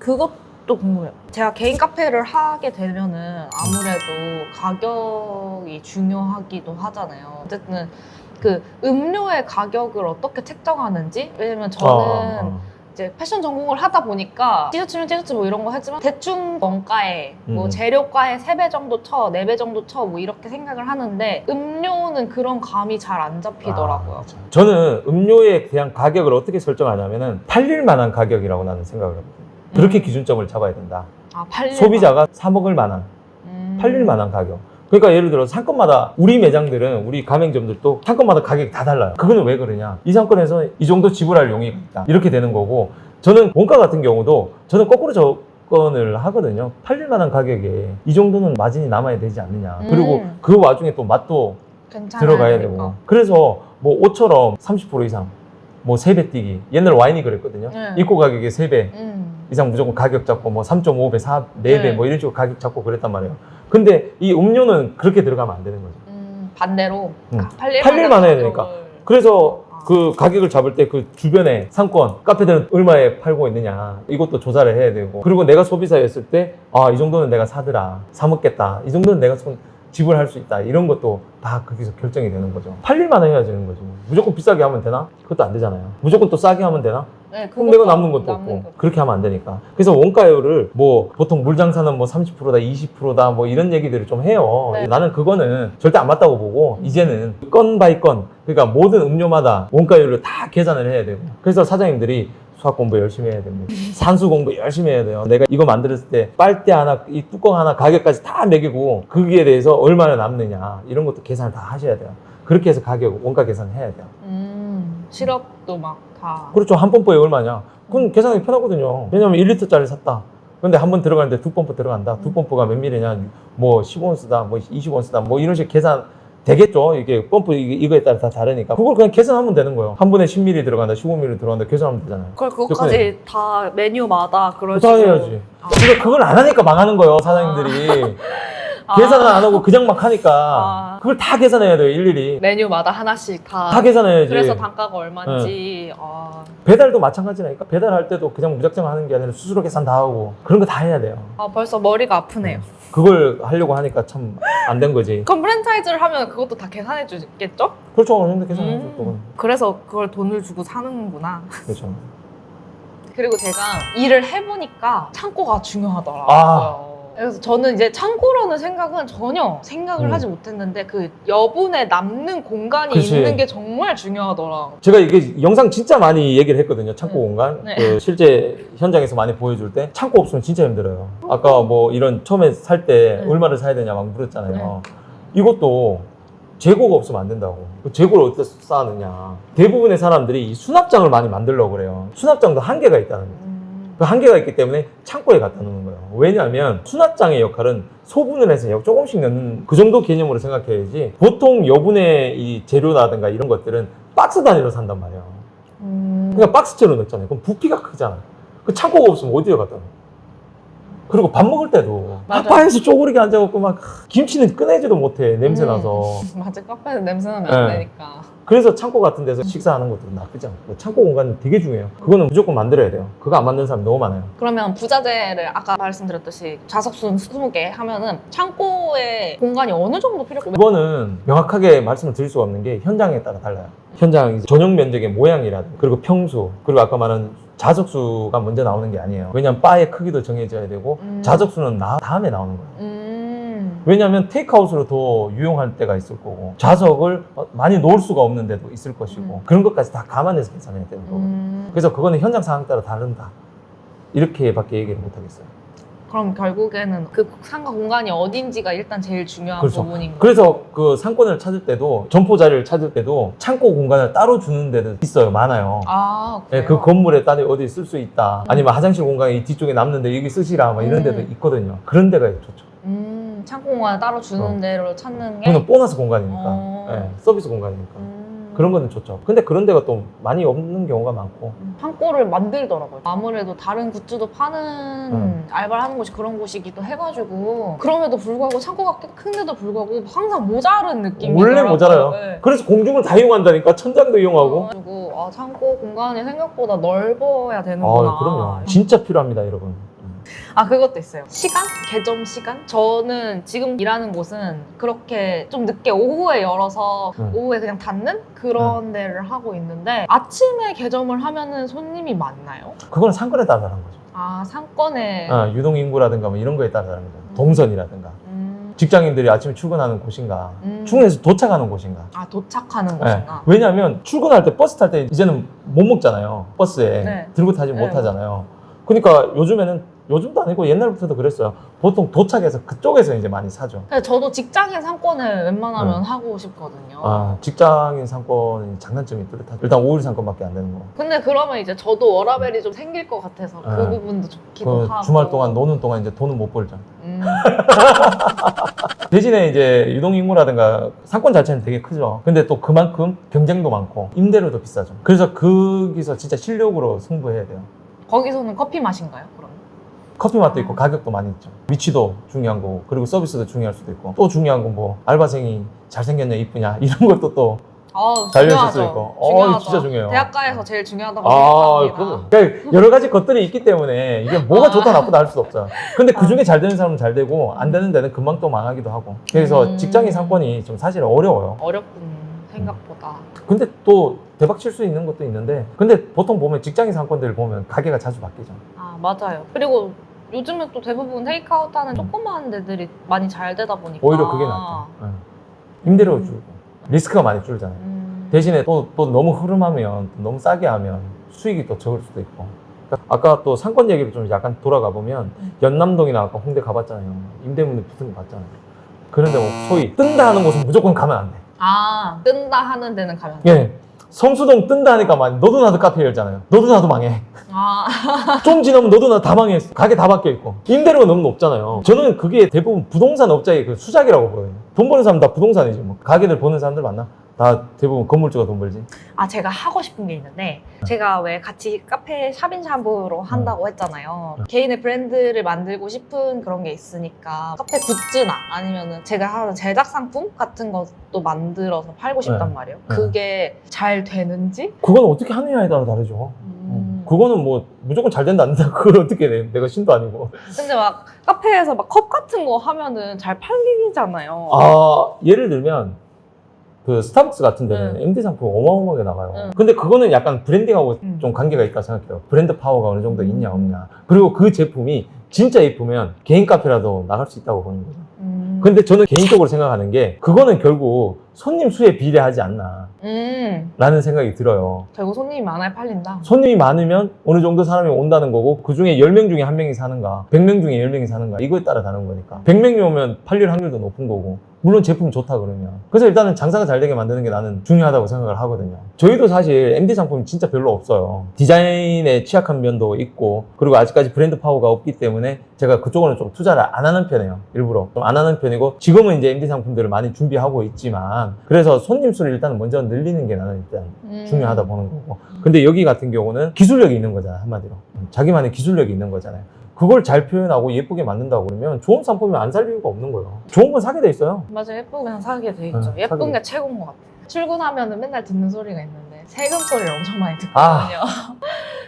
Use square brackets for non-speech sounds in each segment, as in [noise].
그것도 궁금해요. 제가 개인 카페를 하게 되면은 아무래도 가격이 중요하기도 하잖아요. 어쨌든 그 음료의 가격을 어떻게 책정하는지 왜냐면 저는 어, 이제 패션 전공을 하다 보니까 티셔츠면 티셔츠 뭐 이런 거 하지만 대충 원가에 뭐 음. 재료가에 3배 정도 쳐, 4배 정도 쳐 뭐 이렇게 생각을 하는데 음료는 그런 감이 잘 안 잡히더라고요. 아, 저는 음료에 대한 가격을 어떻게 설정하냐면은 팔릴 만한 가격이라고 나는 생각을 합니다. 그렇게 음. 기준점을 잡아야 된다. 아, 팔릴 소비자가 사 먹을 만한, 음. 팔릴 만한 가격. 그러니까 예를 들어 상권마다 우리 매장들은 우리 가맹점들도 상권마다 가격이 다 달라요. 그거는 왜 그러냐? 이 상권에서 이 정도 지불할 용의가 있다. 이렇게 되는 거고 저는 원가 같은 경우도 저는 거꾸로 접근을 하거든요. 팔릴 만한 가격에 이 정도는 마진이 남아야 되지 않느냐. 그리고 음. 그 와중에 또 맛도 들어가야 되니까. 되고. 그래서 뭐 옷처럼 30% 이상, 뭐 3배 뛰기. 옛날 와인이 그랬거든요. 네. 입고 가격에 3배 음. 이상 무조건 가격 잡고 뭐 3.5배, 4, 4배 네. 뭐 이런 식으로 가격 잡고 그랬단 말이에요. 근데 이 음료는 그렇게 들어가면 안 되는 거죠. 음, 반대로 음. 아, 팔릴, 팔릴 만해야 되니까. 그래서 아. 그 가격을 잡을 때 그 주변에 상권, 카페들은 얼마에 팔고 있느냐 이것도 조사를 해야 되고 그리고 내가 소비자였을 때 아 이 정도는 내가 사더라 사 먹겠다 이 정도는 내가 손 지불할 수 있다 이런 것도 다 거기서 결정이 되는 거죠 팔릴만 해야 되는 뭐. 무조건 비싸게 하면 되나? 그것도 안 되잖아요 무조건 또 싸게 하면 되나? 네, 그럼 내가 남는 것도 없고 거. 그렇게 하면 안 되니까 그래서 원가율을 뭐 보통 물장사는 뭐 30%다 20%다 뭐 이런 얘기들을 좀 해요 네. 나는 그거는 절대 안 맞다고 보고 음. 이제는 건 바이 건 그러니까 모든 음료마다 원가율을 다 계산을 해야 되고 그래서 사장님들이 수학 공부 열심히 해야 됩니다 산수 공부 열심히 해야 돼요 내가 이거 만들었을 때 빨대 하나 이 뚜껑 하나 가격까지 다 매기고 거기에 대해서 얼마나 남느냐 이런 것도 계산을 다 하셔야 돼요 그렇게 해서 가격 원가 계산을 해야 돼요 음, 시럽도 막 다. 그렇죠. 한 펌프에 얼마냐? 그건 계산하기 편하거든요. 왜냐면 1리터짜리 샀다. 근데 한 번 들어가는데 두 펌프 들어간다. 두 펌프가 몇 밀리냐? 뭐 15온스다, 뭐 20온스다, 뭐 이런 식 계산 되겠죠. 이게 펌프 이- 이거에 따라 다 다르니까. 그걸 그냥 계산하면 되는 거예요. 한 번에 10ml 들어간다, 15ml 들어간다, 계산하면 되잖아요. 그걸 그것까지 다 메뉴마다 그런 다 식으로. 해야지. 아. 그러니까 그걸 안 하니까 망하는 거예요, 사장님들이. 아. 계산을 안 하고 그냥 막 하니까 아. 그걸 다 계산해야 돼요, 일일이. 메뉴마다 하나씩 다. 다 계산해야지. 그래서 단가가 얼마인지. 아, 배달도 마찬가지라니까. 배달할 때도 그냥 무작정 하는 게 아니라 수수료 계산 다 하고 그런 거 다 해야 돼요. 아, 벌써 머리가 아프네요. 그걸 하려고 하니까 참 안 된 거지. 그럼 프랜차이즈를 하면 그것도 다 계산해 주겠죠? 그렇죠. 어느 정도 계산하죠. 음. 그건. 그래서 그걸 돈을 주고 사는구나. 그렇죠. 그리고 제가 일을 해보니까 창고가 중요하더라고요. 아. 그래서 저는 이제 창고라는 생각은 전혀 생각을 음. 하지 못했는데 그 여분의 남는 공간이 그치. 있는 게 정말 중요하더라. 제가 이게 영상 진짜 많이 얘기를 했거든요. 창고 네. 공간. 네. 그 실제 현장에서 많이 보여줄 때 창고 없으면 진짜 힘들어요. 아까 뭐 이런 처음에 살 때 네. 얼마를 사야 되냐 막 물었잖아요. 이것도 재고가 없으면 안 된다고. 그 재고를 어디서 쌓느냐. 대부분의 사람들이 이 수납장을 많이 만들려고 그래요. 수납장도 한계가 있다는 거예요. 음. 그 한계가 있기 때문에 창고에 갖다 놓는 거예요. 왜냐하면 수납장의 역할은 소분을 해서 조금씩 넣는 그 정도 개념으로 생각해야지 보통 여분의 이 재료라든가 이런 것들은 박스 단위로 산단 말이에요. 음. 그냥 박스째로 넣잖아요. 그럼 부피가 크잖아. 그 창고가 없으면 어디에 갖다 놓어? 그리고 밥 먹을 때도. 바에서 쪼그리게 앉아갖고 막 김치는 꺼내지도 못해 냄새 음. 나서 [laughs] 맞아 카페는 냄새 나면 안 네. 되니까. 그래서 창고 같은 데서 식사하는 것도 나쁘지 않고 창고 공간은 되게 중요해요 그거는 무조건 만들어야 돼요 그거 안 만드는 사람 너무 많아요 그러면 부자재를 아까 말씀드렸듯이 좌석순 20개 하면은 창고에 공간이 어느 정도 필요할까요? 그거는 명확하게 말씀을 드릴 수가 없는 게 현장에 따라 달라요. 현장 전용 면적의 모양이라든가 그리고 평수 그리고 아까 말한 자석수가 먼저 나오는 게 아니에요. 왜냐하면 바의 크기도 정해져야 되고 음. 자석수는 나 다음에 나오는 거예요. 음. 왜냐하면 테이크아웃으로 더 유용할 때가 있을 거고 자석을 어, 많이 놓을 수가 없는 데도 있을 것이고 음. 그런 것까지 다 감안해서 계산해야 되는 거고 음. 그래서 그거는 현장 상황 따라 다른다. 이렇게밖에 얘기를 못 하겠어요. 그럼 결국에는 그 상가 공간이 어딘지가 일단 제일 중요한 그렇죠. 부분인 거예요. 그래서 그 상권을 찾을 때도 점포 자리를 찾을 때도 창고 공간을 따로 주는 데도 있어요. 많아요. 아, 예, 그래요? 그 건물에 따로 어디 쓸 수 있다. 아니면 화장실 공간이 이 뒤쪽에 남는데 여기 쓰시라. 막 이런 데도 음. 있거든요. 그런 데가 좋죠. 음, 창고 공간을 따로 주는 어. 데로 찾는 게 그거는 보너스 공간이니까. 어. 예, 서비스 공간이니까. 음. 그런 거는 좋죠. 근데 그런 데가 또 많이 없는 경우가 많고. 음, 창고를 만들더라고요. 아무래도 다른 굿즈도 파는 음. 알바를 하는 곳이 그런 곳이기도 해가지고 그럼에도 불구하고 창고가 꽤 큰데도 불구하고 항상 모자른 느낌이 원래 모자라요. 네. 그래서 공중을 다 이용한다니까. 천장도 이용하고. 그래가지고 아, 창고 공간이 생각보다 넓어야 되는구나. 아, 그럼요. 진짜 필요합니다, 여러분. 아 그것도 있어요. 시간? 개점 시간? 저는 지금 일하는 곳은 그렇게 좀 늦게 오후에 열어서 음. 오후에 그냥 닫는 그런 데를 하고 있는데 아침에 개점을 하면은 손님이 많나요? 그건 상권에 따라 다른 거죠. 아 상권에 어, 유동 인구라든가 뭐 이런 거에 따라 다른 거죠. 동선이라든가 음, 직장인들이 아침에 출근하는 곳인가 음. 출근해서 도착하는 곳인가. 아 도착하는 네. 곳인가? 왜냐하면 출근할 때 버스 탈 때 이제는 못 먹잖아요. 버스에 네. 들고 타지 네. 못하잖아요. 그러니까 요즘에는 요즘도 아니고 옛날부터도 그랬어요. 보통 도착해서 그쪽에서 이제 많이 사죠. 근데 저도 직장인 상권을 웬만하면 네. 하고 싶거든요. 아, 직장인 상권이 장단점이 뚜렷하죠. 일단 5일 상권밖에 안 되는 거. 근데 그러면 이제 저도 워라벨이 좀 생길 것 같아서 그 네. 부분도 좋기도 그 하고. 주말 동안 노는 동안 이제 돈은 못 벌죠. 음, [laughs] 대신에 이제 유동인구라든가 상권 자체는 되게 크죠. 근데 또 그만큼 경쟁도 많고 임대료도 비싸죠. 그래서 거기서 진짜 실력으로 승부해야 돼요. 거기서는 커피 맛인가요? 그럼? 커피 맛도 있고 가격도 많이 있죠. 위치도 중요한 거고 그리고 서비스도 중요할 수도 있고 또 중요한 건 뭐 알바생이 잘생겼냐 이쁘냐 [laughs] 이런 것도 또 아, 달려있을. 수 있고. 어, 중요하죠. 진짜 중요해요. 대학가에서 제일 중요하다고 아, 생각합니다. 그 그러니까 여러 가지 것들이 있기 때문에 이게 뭐가 아. 좋다 나쁘다 할수 없어요. 근데 그 아. 중에 잘 되는 사람은 잘 되고 안 되는 데는 금방 또 망하기도 하고. 그래서 음. 직장인 상권이 좀 사실 어려워요. 어렵군 생각보다. 근데 또 대박 칠 수 있는 것도 있는데 근데 보통 보면 직장인 상권들 보면 가게가 자주 바뀌죠. 아 맞아요. 그리고 요즘은 또 대부분 테이크아웃 하는 음. 조그마한 데들이 많이 잘 되다 보니까 오히려 그게 낫죠. 응. 임대료 음. 줄고 리스크가 많이 줄잖아요. 음. 대신에 또, 또 너무 흐름하면 또 너무 싸게 하면 수익이 또 적을 수도 있고. 그러니까 아까 또 상권 얘기를 좀 약간 돌아가 보면 음. 연남동이나 아까 홍대 가봤잖아요. 임대문에 붙은 거 봤잖아요. 그런데 뭐 소위 뜬다 하는 곳은 무조건 가면 안 돼. 아 뜬다 하는 데는 가면. 예. 성수동 뜬다 하니까 막 너도 나도 카페 열잖아요. 너도 나도 망해. 아 [laughs] 좀 지나면 너도 나도 다 망했어. 가게 다 바뀌어 있고. 임대료가 너무 높잖아요. 저는 그게 대부분 부동산 업자의 그 수작이라고 보여요. 돈 버는 사람 다 부동산이지 뭐. 가게들 보는 사람들 많나? 다 대부분 건물주가 돈 벌지. 아 제가 하고 싶은 게 있는데 제가 왜 같이 카페 샵인샵으로 한다고 했잖아요. 음. 개인의 브랜드를 만들고 싶은 그런 게 있으니까 카페 굿즈나 아니면은 제가 하는 제작 상품 같은 것도 만들어서 팔고 싶단 네. 말이에요. 네. 그게 잘 되는지. 그건 어떻게 하느냐에 따라 다르죠. 음. 그거는 뭐 무조건 잘 된다 안 된다 그걸 어떻게 해 내가 신도 아니고 근데 막 카페에서 막 컵 같은 거 하면은 잘 팔리잖아요. 아 예를 들면 그 스타벅스 같은 데는 응. MD 상품 어마어마하게 나가요 응. 근데 그거는 약간 브랜딩하고 응. 좀 관계가 있다 생각해요 브랜드 파워가 어느 정도 있냐 음. 없냐 그리고 그 제품이 진짜 예쁘면 개인 카페라도 나갈 수 있다고 보는 거죠 음. 근데 저는 개인적으로 생각하는 게 그거는 결국 손님 수에 비례하지 않나. 음. 라는 생각이 들어요. 결국 손님이 많아야 팔린다. 손님이 많으면 어느 정도 사람이 온다는 거고 그 중에 10명 중에 한 명이 사는가 100명 중에 10명이 사는가 이거에 따라 다른 거니까. 100명이 오면 팔릴 확률도 높은 거고. 물론 제품 좋다 그러면. 그래서 일단은 장사가 잘 되게 만드는 게 나는 중요하다고 생각을 하거든요. 저희도 사실 MD 상품이 진짜 별로 없어요. 디자인에 취약한 면도 있고 그리고 아직까지 브랜드 파워가 없기 때문에 제가 그쪽으로는 좀 투자를 안 하는 편이에요 일부러. 좀 안 하는 편이고 지금은 이제 MD 상품들을 많이 준비하고 있지만 그래서 손님 수를 일단 먼저 늘리는 게 나는 일단 음. 중요하다 보는 거고. 근데 여기 같은 경우는 기술력이 있는 거잖아, 한마디로. 자기만의 기술력이 있는 거잖아요. 그걸 잘 표현하고 예쁘게 만든다고 그러면 좋은 상품이 안 살 이유가 없는 거예요. 좋은 건 사게 돼 있어요. 맞아 예쁘게 그냥 사게 돼 있죠. 응, 사게 예쁜 돼게 최고인 것 같아. 출근하면은 맨날 듣는 소리가 있는데 세금 소리를 엄청 많이 아. 듣거든요. [laughs]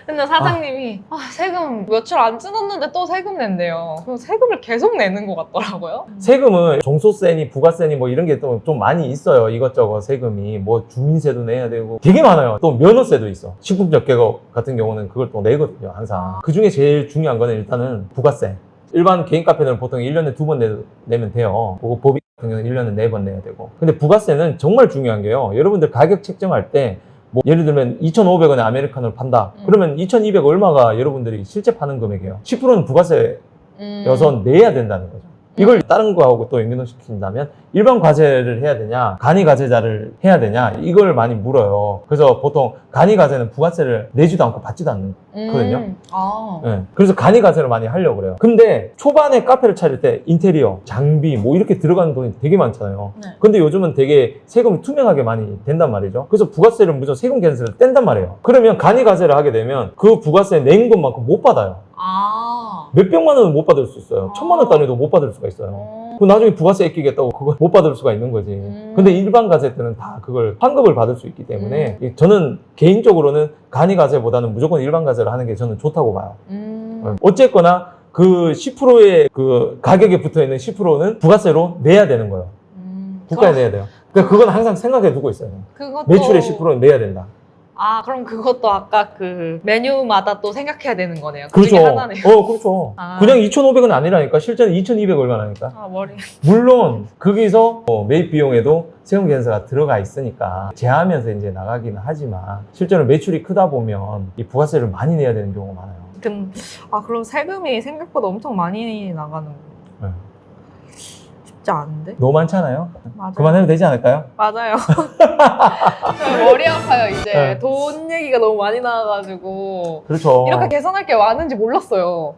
근데 사장님이 아, 세금 며칠 안 지났는데 또 세금 낸대요. 그럼 세금을 계속 내는 것 같더라고요. 세금은 종소세니 부가세니 뭐 이런 게또좀 많이 있어요. 이것저것 세금이. 뭐 주민세도 내야 되고 되게 많아요. 또 면허세도 있어. 식품접객업 같은 경우는 그걸 또 내거든요, 항상. 그 중에 제일 중요한 거는 일단은 부가세. 일반 개인 카페는 보통 1년에 두 번 내면 돼요. 그리고 법인 같은 경우는 1년에 네 번 내야 되고. 근데 부가세는 정말 중요한 게요. 여러분들 가격 책정할 때 뭐 예를 들면 2,500원에 아메리카노를 판다. 음. 그러면 2,200 얼마가 여러분들이 실제 파는 금액이에요. 10%는 부가세 음. 여서 내야 된다는 거죠. 이걸 다른 거하고 또 연결시킨다면 일반 과세를 해야 되냐, 간이 과세자를 해야 되냐 이걸 많이 물어요. 그래서 보통 간이 과세는 부가세를 내지도 않고 받지도 않는. 거거든요. 음. 아. 예. 그래서 간이 과세를 많이 하려고 그래요. 근데 초반에 카페를 차릴 때 인테리어, 장비 뭐 이렇게 들어가는 돈이 되게 많잖아요. 네. 근데 요즘은 되게 세금이 투명하게 많이 된단 말이죠. 그래서 부가세를 무조건 세금 캔슬을 뗀단 말이에요. 그러면 간이 과세를 하게 되면 그 부가세 낸 것만큼 못 받아요. 아. 몇 백만 원은 못 받을 수 있어요. 아. 천만 원 단위도 못 받을 수가 있어요. 어. 그 나중에 부가세 아끼겠다고 그걸 못 받을 수가 있는 거지. 음. 근데 일반 가세 때는 다 그걸 환급을 받을 수 있기 때문에 음. 이- 저는 개인적으로는 간이 가세보다는 무조건 일반 가세를 하는 게 저는 좋다고 봐요. 음. 어, 어쨌거나 그 10%의 그 가격에 붙어 있는 10%는 부가세로 내야 되는 거예요. 음, 국가에 그럼 내야 돼요. 그러니까 그건 항상 생각해 두고 있어요. 그것도 매출의 10%는 내야 된다. 아 그럼 그것도 아까 그 메뉴마다 또 생각해야 되는 거네요. 그 그렇죠. 중에 하나네요. 어, 그렇죠. 아. 그냥 2,500은 아니라니까. 실제는 2,200 얼마나니까. 아 머리. 물론 거기서 어, 매입 비용에도 세금 계산서가 들어가 있으니까 제하면서 이제 나가기는 하지만 실제로 매출이 크다 보면 이 부가세를 많이 내야 되는 경우가 많아요. 근, 아 그럼 세금이 생각보다 엄청 많이 나가는 거. 네. 쉽지 않은데? 너무 많잖아요. 맞아요. 그만해도 되지 않을까요? 맞아요. 저 [laughs] 머리 아파요 이제 네. 돈 얘기가 너무 많이 나와가지고 그렇죠. 이렇게 계산할 게 많은지 몰랐어요.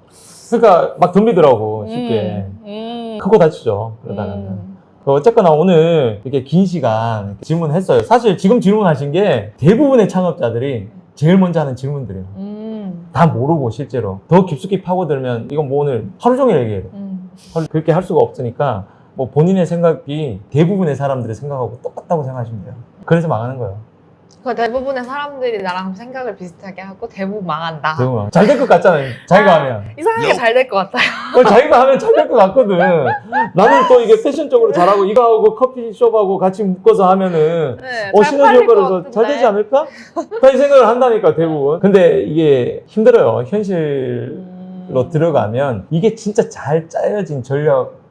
그러니까 막 덤비더라고 쉽게. 음, 음. 크고 다치죠. 그러다가는. 음. 그 어쨌거나 오늘 이렇게 긴 시간 이렇게 질문했어요. 사실 지금 질문하신 게 대부분의 창업자들이 제일 먼저 하는 질문들이에요. 음. 다 모르고 실제로 더 깊숙이 파고들면 이건 뭐 오늘 하루 종일 얘기해야 돼. 음. 헐, 그렇게 할 수가 없으니까 뭐 본인의 생각이 대부분의 사람들의 생각하고 똑같다고 생각하시면 돼요. 그래서 망하는 거예요. 그 대부분의 사람들이 나랑 생각을 비슷하게 하고 대부분 망한다. 대부분 잘 될 것 같잖아요. 자기가 하면. 이상하게 잘 될 것 같아요. 어, 자기가 하면 잘 될 것 같거든. 나는 또 이게 패션적으로 잘하고 이거 하고 커피숍하고 같이 묶어서 하면은 네, 어, 잘 시너지 팔릴 것 효과로서 잘 같은데. 되지 않을까? 그런 생각을 한다니까, 대부분. 근데 이게 힘들어요. 현실로 음. 들어가면 이게 진짜 잘 짜여진 전략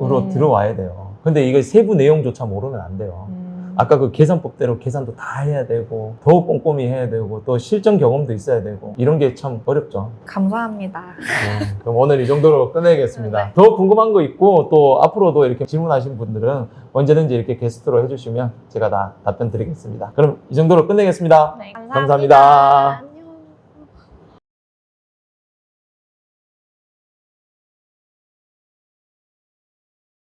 으로 음. 들어와야 돼요. 근데 이거 세부 내용조차 모르면 안 돼요. 음. 아까 그 계산법대로 계산도 다 해야 되고, 더 꼼꼼히 해야 되고, 또 실전 경험도 있어야 되고, 이런 게 참 어렵죠. 감사합니다. 네, 그럼 오늘 이 정도로 끝내겠습니다. 네. 더 궁금한 거 있고 또 앞으로도 이렇게 질문하신 분들은 언제든지 이렇게 게스트로 해주시면 제가 다 답변 드리겠습니다. 그럼 이 정도로 끝내겠습니다. 네, 감사합니다.